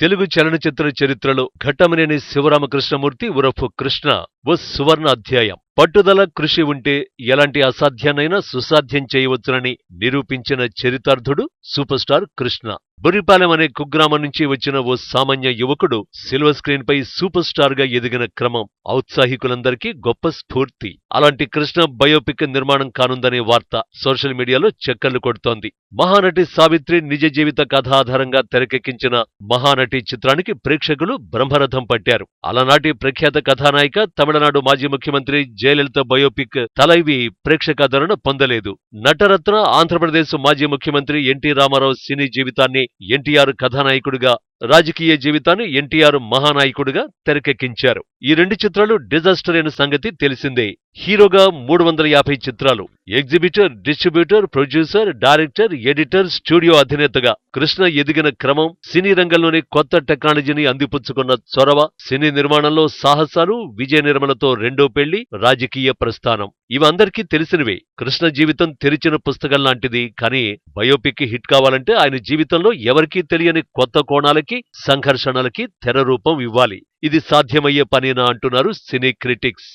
తెలుగు చలనచిత్ర చరిత్రలో ఘట్టమనేని శివరామకృష్ణమూర్తి ఉరఫు కృష్ణ ఓ సువర్ణ అధ్యాయం పట్టుదల కృషి ఉంటే ఎలాంటి అసాధ్యాన్నైనా సుసాధ్యం చేయవచ్చునని నిరూపించిన చరితార్థుడు సూపర్ స్టార్ కృష్ణ. బురిపాలెం అనే కుగ్రామం నుంచి వచ్చిన ఓ సామాన్య యువకుడు సిల్వర్ స్క్రీన్ పై సూపర్ స్టార్గా ఎదిగిన క్రమం ఔత్సాహికులందరికీ గొప్ప స్ఫూర్తి. అలాంటి కృష్ణ బయోపిక్ నిర్మాణం కానుందనే వార్త సోషల్ మీడియాలో చక్కర్లు కొడుతోంది. మహానటి సావిత్రి నిజ జీవిత కథ ఆధారంగా తెరకెక్కించిన మహానటి చిత్రానికి ప్రేక్షకులు బ్రహ్మరథం పట్టారు. అలనాటి ప్రఖ్యాత కథానాయిక తమిళనాడు మాజీ ముఖ్యమంత్రి జయలలిత బయోపిక్ తలైవి ప్రేక్షకాదరణ పొందలేదు. నటరత్న ఆంధ్రప్రదేశ్ మాజీ ముఖ్యమంత్రి ఎన్టీ రామారావు సినీ జీవితాన్ని ఎన్టీఆర్ కథానాయకుడిగా రాజకీయ జీవితాన్ని ఎన్టీఆర్ మహానాయకుడిగా తెరకెక్కించారు. ఈ రెండు చిత్రాలు డిజాస్టర్ అయిన సంగతి తెలిసిందే. హీరోగా మూడు వందల యాభై చిత్రాలు. Exhibitor distributor producer director editor studio అధినేతగా Krishna ఎదిగిన క్రమం సినీ రంగంలోని కొత్త టెక్నాలజీని అందిపుచ్చుకున్న చొరవ సినీ నిర్మాణంలో సాహసాలు విజయ నిర్మలతో రెండో పెళ్ళి రాజకీయ ప్రస్థానం. ఇవందరికీ తెలిసినవే కృష్ణ జీవితం తెరిచిన పుస్తకం లాంటిది కానీ బయోపిక్ హిట్ కావాలంటే ఆయన జీవితంలో ఎవరికీ తెలియని కొత్త కోణాలకి సంఘర్షణలకి తెర రూపం ఇవ్వాలి. ఇది సాధ్యమయ్యే పనేనా అంటున్నారు సినీ క్రిటిక్స్.